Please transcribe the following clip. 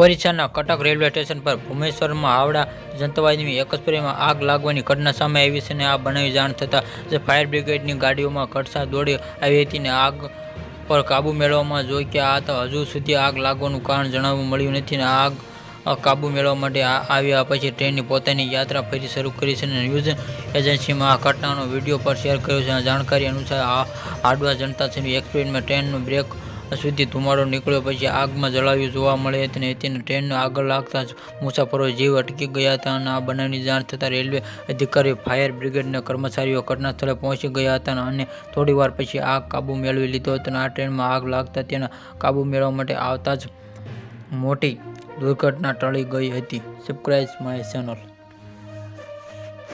ઓરિસ્સાના Cuttack railway station પર ભુવનેશ્વરમાં હાવડા જંતવાદીની એકસ્પ્રેમાં આગ લાગવાની ઘટના સામે આવી છે અને આ બનાવી જાણ થતાં જે ફાયર બ્રિગેડની ગાડીઓમાં કટસા દોડી આવી હતી અને આગ પર કાબૂ મેળવવામાં જોઈ કે આ તો હજુ સુધી આગ લાગવાનું કારણ જણાવવા મળ્યું નથી અને આગ કાબૂ મેળવવા માટે આવ્યા પછી ટ્રેનની પોતાની યાત્રા ફરી શરૂ કરી છે અને ન્યૂઝ એજન્સીમાં આ ઘટનાનો વીડિયો પર શેર કર્યો છે જાણકારી અનુસાર આ હાડવા જનતા છે. એક્સપ્રેસમાં ટ્રેનનું બ્રેક સુધી ધુમાડો નીકળ્યો પછી આગમાં જળાવ્યું જોવા મળે હતી અને તેને ટ્રેનને આગળ લાગતા જ મુસાફરો જીવ અટકી ગયા હતા અને આ બનાવની જાણ થતાં રેલવે અધિકારી ફાયર બ્રિગેડના કર્મચારીઓ ઘટના સ્થળે પહોંચી ગયા હતા અને થોડી વાર પછી આગ કાબુ મેળવી લીધો હતો અને આ ટ્રેનમાં આગ લાગતા તેના કાબૂ મેળવવા માટે આવતા જ મોટી દુર્ઘટના ટળી ગઈ હતી. Subscribe my channel